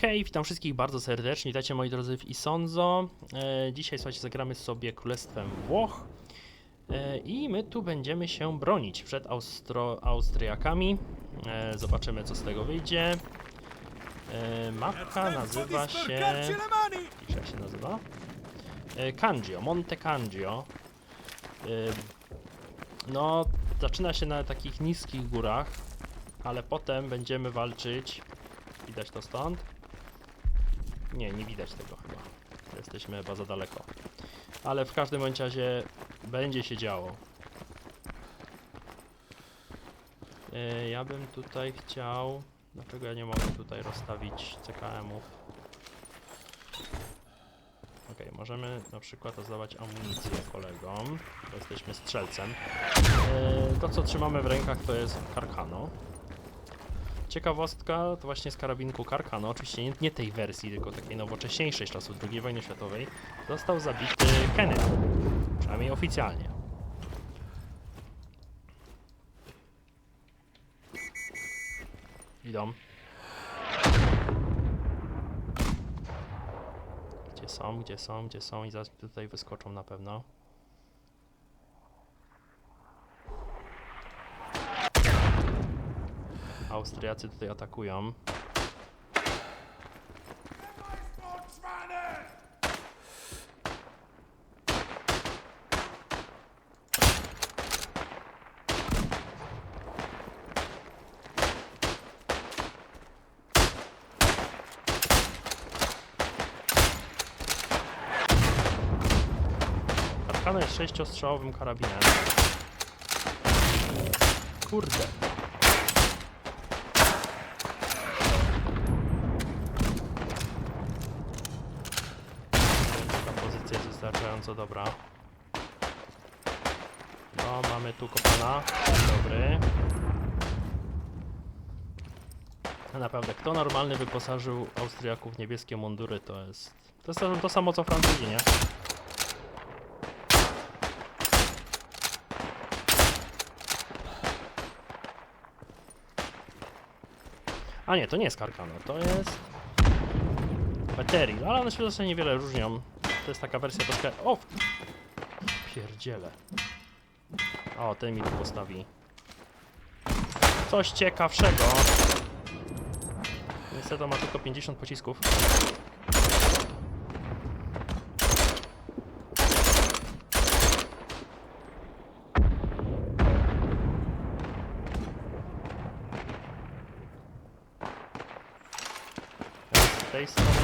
Hej, witam wszystkich bardzo serdecznie. Witajcie moi drodzy w Isonzo. E, dzisiaj słuchajcie, zagramy sobie Królestwem Włoch. E, I my tu będziemy się bronić przed Austro Austriakami. E, zobaczymy co z tego wyjdzie. E, mapka nazywa się... Jak się nazywa? E, Cangio, Monte Cangio. E, no, zaczyna się na takich niskich górach, ale potem będziemy walczyć. Widać to stąd? Nie, nie widać tego chyba. Jesteśmy chyba za daleko. Ale w każdym bądź razie będzie się działo. E, ja bym tutaj chciał... Dlaczego ja nie mogę tutaj rozstawić CKM-ów? Okej, możemy na przykład rozdawać amunicję kolegom, jesteśmy strzelcem. E, to co trzymamy w rękach to jest Karkano. Ciekawostka to właśnie z karabinku Karkano, oczywiście nie, nie tej wersji, tylko takiej nowocześniejszej z czasów II wojny światowej, został zabity Kennedy. Przynajmniej oficjalnie. Idą. Gdzie są, gdzie są, gdzie są i zaraz tutaj wyskoczą na pewno. Austriacy tutaj atakują. Jest sześciostrzałowym karabinem. Kurde. Wystarczająco dobra. No, mamy tu kopana. Dobry. Naprawdę, kto normalny wyposażył Austriaków w niebieskie mundury, to jest... To jest to, to samo co Francuzi, nie? A nie, to nie jest Karkano, to jest... Baterii, ale one się w zasadzie niewiele różnią. To jest taka wersja troszkę... O! Pierdziele. O, ten mi tu postawi. Coś ciekawszego. Niestety ma tylko 50 pocisków. Tej strony...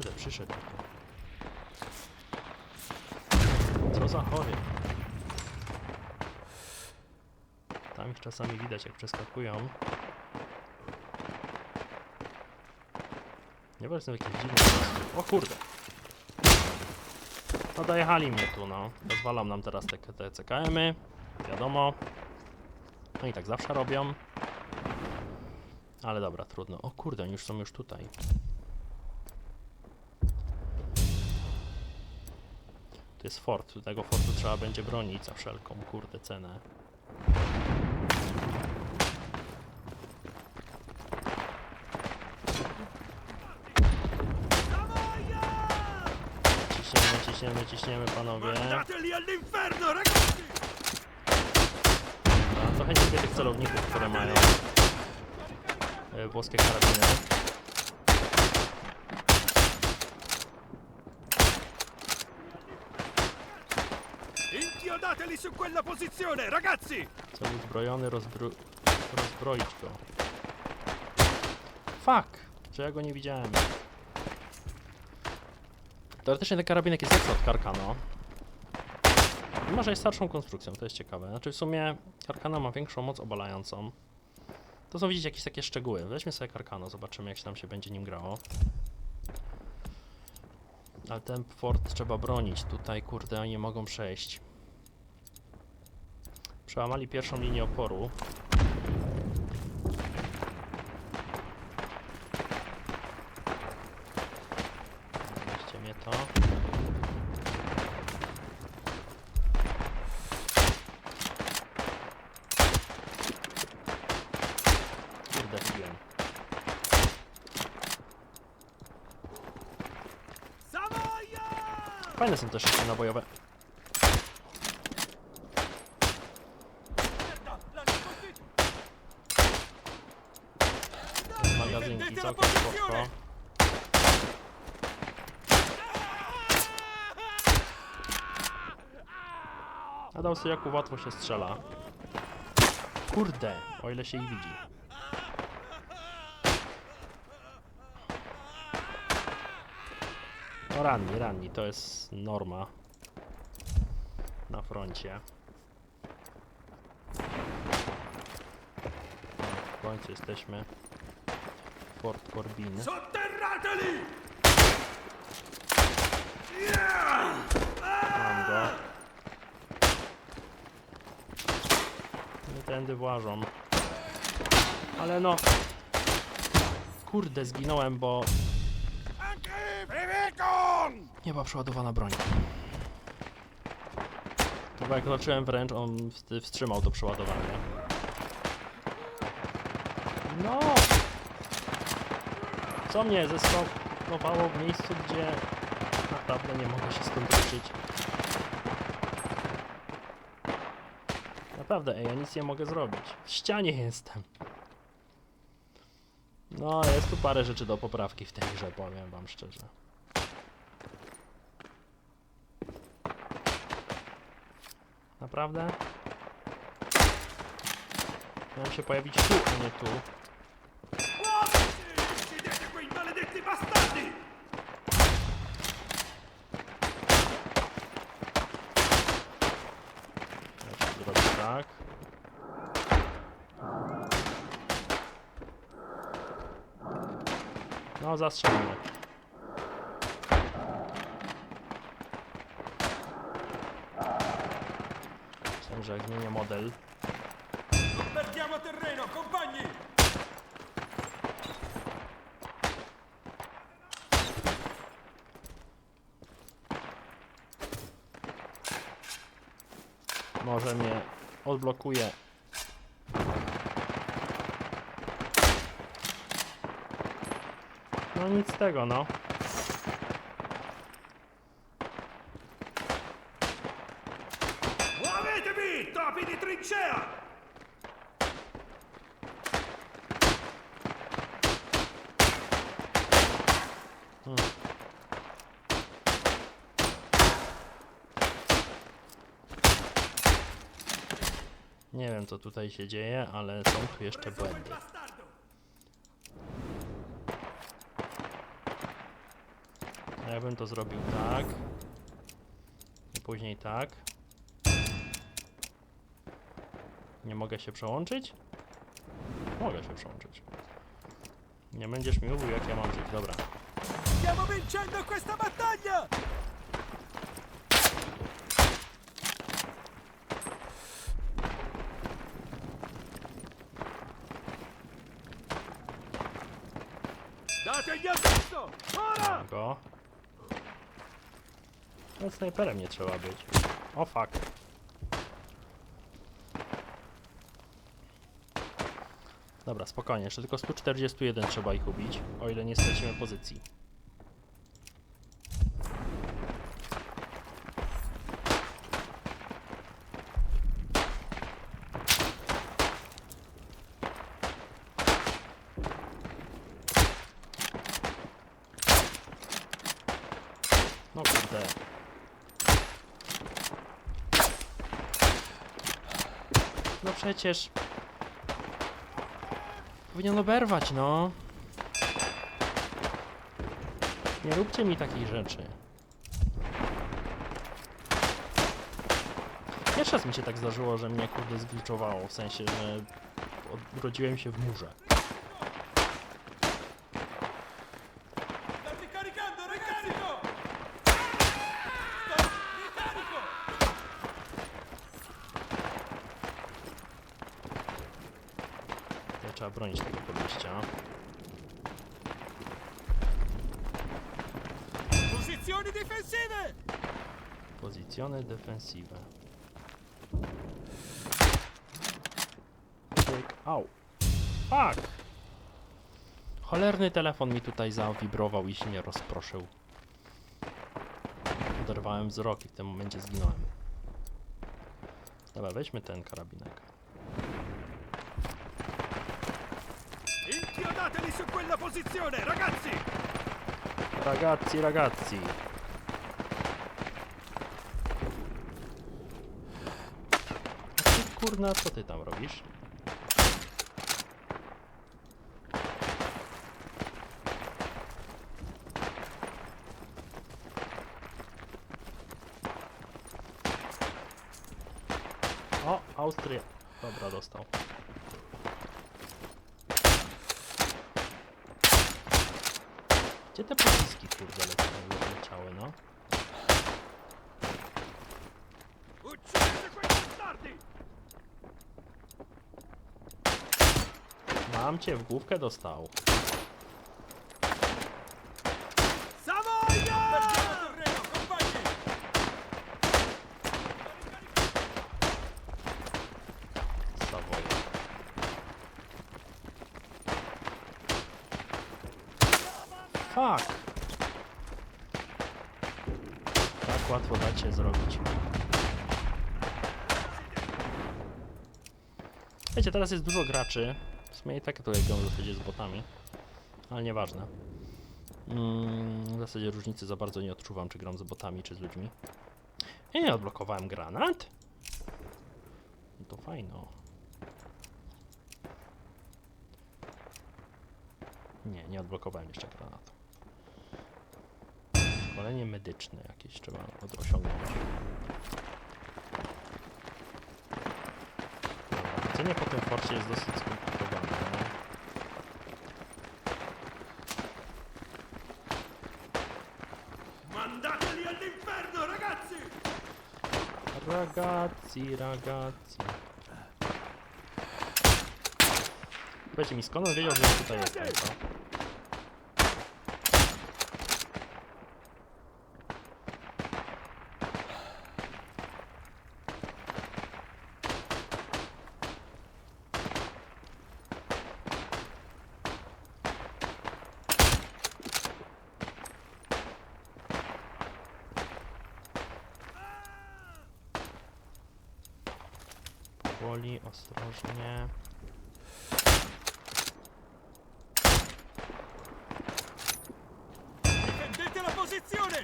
Kurde, przyszedł. Co za chory. Tam ich czasami widać jak przeskakują. Nie wiem, są jakieś dziwne. O kurde. No dojechali mnie tu, no. Pozwalam nam teraz te, te CKM-y. Wiadomo. No i tak zawsze robią. Ale dobra, trudno. O kurde, oni już są już tutaj. To jest fort. Tego fortu trzeba będzie bronić za wszelką kurde cenę. Ciśniemy, ciśniemy, ciśniemy panowie. Mandateli all'inferno, ragazzi! A trochę nie tych celowników, które mają e, włoskie karabiny. Inchiodateli su quella posizione, ragazzi! Cel uzbrojony, rozbro... rozbroić go. Fuck! Czy ja go nie widziałem? Teoretycznie ten karabinek jest lepszy od Karkano. Mimo, że jest starszą konstrukcją, to jest ciekawe. Znaczy w sumie Karkano ma większą moc obalającą. To są widzieć jakieś takie szczegóły. Weźmy sobie Karkano, zobaczymy jak się tam się będzie nim grało. Ale ten fort trzeba bronić. Tutaj kurde oni mogą przejść. Przełamali pierwszą linię oporu. Weźcie mnie to. Kurde! Fajne są też jeszcze nabojowe. Sobie jak łatwo się strzela. Kurde, o ile się ich widzi. No ranni, ranni, to jest norma na froncie. W końcu jesteśmy w Fort Corbin. Mam go. Tędy włażą. Ale no. Kurde, zginąłem, bo nie była przeładowana broń. To bo jak zobaczyłem wręcz, on wst- wstrzymał to przeładowanie. No! Co mnie zestopowało w miejscu, gdzie naprawdę nie mogę się stąd ruszyć. Naprawdę, ej, ja nic nie mogę zrobić. W ścianie jestem. No, jest tu parę rzeczy do poprawki w tej grze, powiem wam szczerze. Naprawdę? Miałem się pojawić tu, a nie tu. No, zastrzelmy. Myślałem, że jak zmienię model, Perdiamo terreno, compagni! może mnie odblokuje. No nic z tego, no. Muovetevi, topi di trincea! Nie wiem co tutaj się dzieje, ale są tu jeszcze błędy. bastardo! A ja bym to zrobił tak. I później tak. Nie mogę się przełączyć? Mogę się przełączyć. Nie będziesz mi mówił jak ja mam żyć, dobra. Stiamo vincendo questa battaglia! Addosso! Ora! Go. No snajperem nie trzeba być. O fuck. Dobra, spokojnie, jeszcze tylko 141 trzeba ich ubić, o ile nie stracimy pozycji. No kurde. No przecież... Powinien oberwać, no. Nie róbcie mi takich rzeczy. Pierwszy raz mi się tak zdarzyło, że mnie kurde zgliczowało, w sensie, że odrodziłem się w murze. Trzeba bronić tego podejścia. Posizioni difensive! Pozycjony defensive. Tyk, au. Fuck! Cholerny telefon mi tutaj zawibrował i się nie rozproszył. Oderwałem wzrok i w tym momencie zginąłem. Dobra, weźmy ten karabinek. Inchiodateli su quella posizione, ragazzi! Ragazzi, ragazzi. A ty kurna, co ty tam robisz? O, Austria. Dobra, dostał. Gdzie te pociski kurde leciały, leciały no? Mam cię w główkę dostał. Savoia! Perdiamo terreno, compagni! Savoy. Fuck! Dacie zrobić. Wiecie, teraz jest dużo graczy. W sumie i tak tutaj gram w zasadzie z botami. Ale nieważne. Mm, w zasadzie różnicy za bardzo nie odczuwam, czy gram z botami, czy z ludźmi. I nie odblokowałem granat. No to fajno. Nie, nie odblokowałem jeszcze granatu. Szkolenie medyczne jakieś trzeba osiągnąć. Chodzenie po tym forcie jest dosyć skomplikowane. no. Mandateli all'inferno, ragazzi! Ragazzi, ragazzi. Powiedzcie mi, skąd on wiedział, że ja tutaj jestem, co? Powoli, ostrożnie. Difendete la posizione!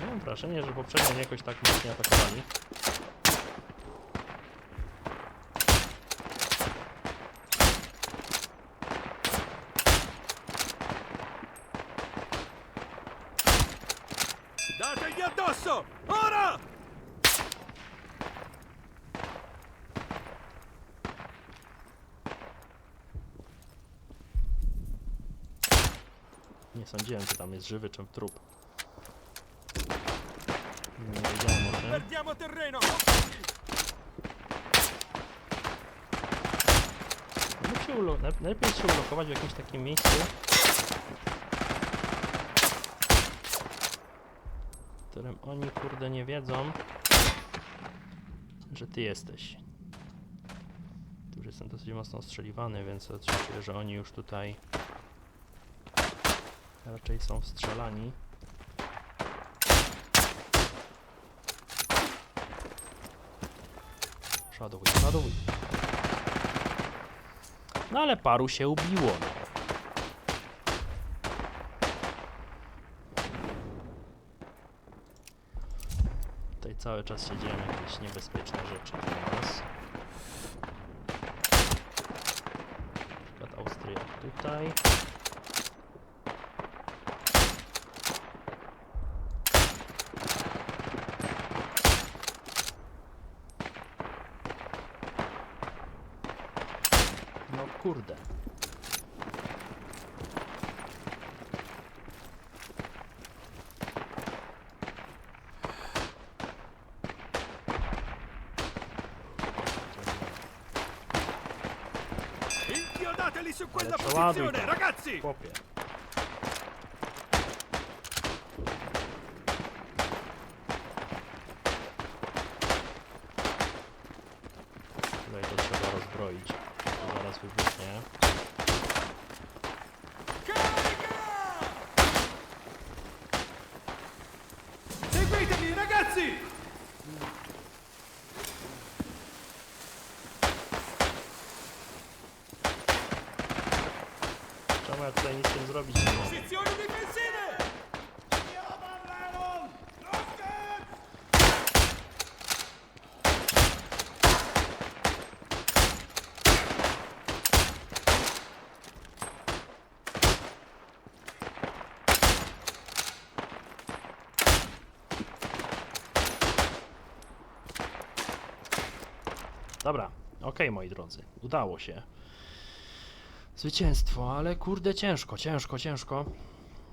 Ja mam wrażenie, że poprzednio mnie jakoś tak mocno atakowali. Addosso! Ora! Nie sądziłem, czy tam jest żywy, czy trup. Nie wiedziałem o tym. Perdiamo terreno! Najlepiej się, ulo- się ulokować w jakimś takim miejscu. Którym oni kurde nie wiedzą, że ty jesteś. Tu już jestem dosyć mocno ostrzeliwany, więc czuję, że oni już tutaj raczej są wstrzelani. Przoduj, przoduj. No ale paru się ubiło. Cały czas się dzieją jakieś niebezpieczne rzeczy dla nas. Austria tutaj. No kurde. Inchiodateli su quella przeładuj posizione, tam. ragazzi! Chłopie. Tutaj to trzeba rozbroić. To zaraz wybuchnie. Seguitemi, ragazzi! Czemu ja tutaj nic z tym zrobić nie mogę? Posizioni difensive! Dobra, okej moi drodzy, udało się. Zwycięstwo, ale kurde ciężko, ciężko, ciężko.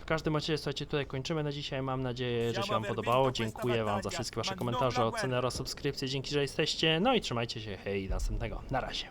W każdym razie, słuchajcie, tutaj kończymy na dzisiaj. Mam nadzieję, że się Wam podobało. Dziękuję Wam za wszystkie Wasze komentarze, oceny oraz subskrypcje. Dzięki, że jesteście. No i trzymajcie się. Hej, następnego. Na razie.